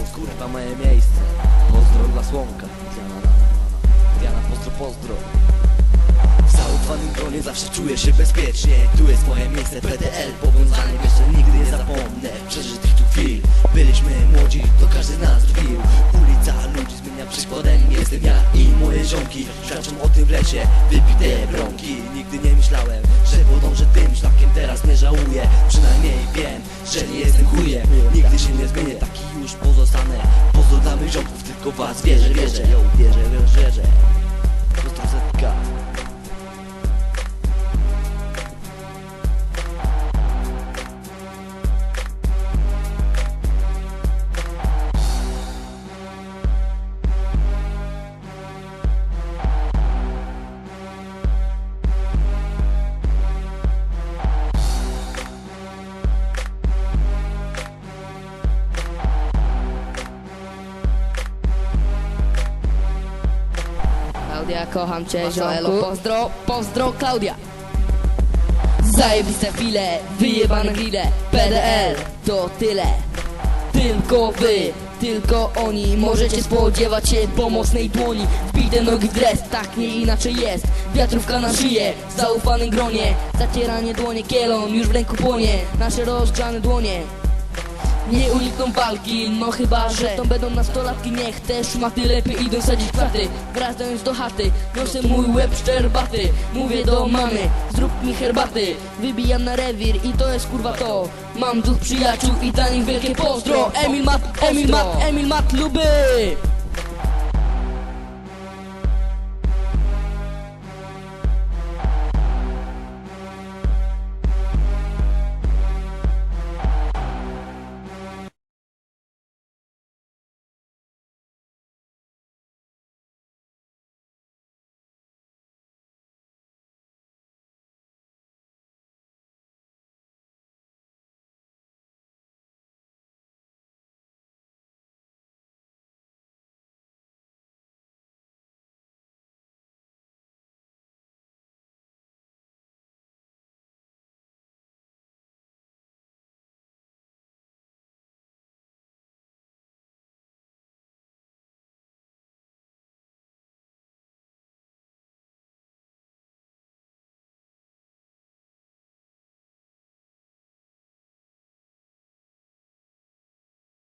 jest kurwa moje miejsce. Pozdro dla Słomka. Diana, na, na, na, na. Diana, pozdro, pozdro. W zaufanym gronie zawsze czuję się bezpiecznie. Tu jest moje miejsce, PDL Powiązanie, że nigdy nie zapomnę. Przeżytych tu chwil. Byliśmy młodzi, to każdy z nas drwił Ulica ludzi zmienia przykładem. Jestem ja i moje ziomki Świadczą o tym w lesie Wypite bronki Nigdy nie myślałem, że podążę tym szlakiem. Teraz nie żałuję. Przynajmniej wiem, że nie jestem chujem się nie zmienię, taki już pozostanę. Mych ziomków, tylko was wierzę, wierzę. Wierzę, wierzę, Klaudia, kocham cię, Joelo, pozdro, pozdro, Klaudia. Zajebiste chwile, wyjebane grille, PDL, to tyle. Tylko wy, tylko oni. Możecie spodziewać się pomocnej dłoni. Wbite nogi w dres, tak nie inaczej jest. Wiatrówka na szyję, w zaufanym gronie. Zacieranie dłonie, kielon już w ręku płonie. Nasze rozgrzane dłonie nie unikną walki, no chyba, że to będą nastolatki Niech te szmaty lepiej idą sadzić kwiaty. Wracając do chaty, niosę mój łeb szczerbaty. Mówię do mamy, zrób mi herbaty. Wybijam na rewir i to jest kurwa to. Mam dwóch przyjaciół i dla nich wielkie pozdro. Emil Mat, Emil Mat, Emil Mat luby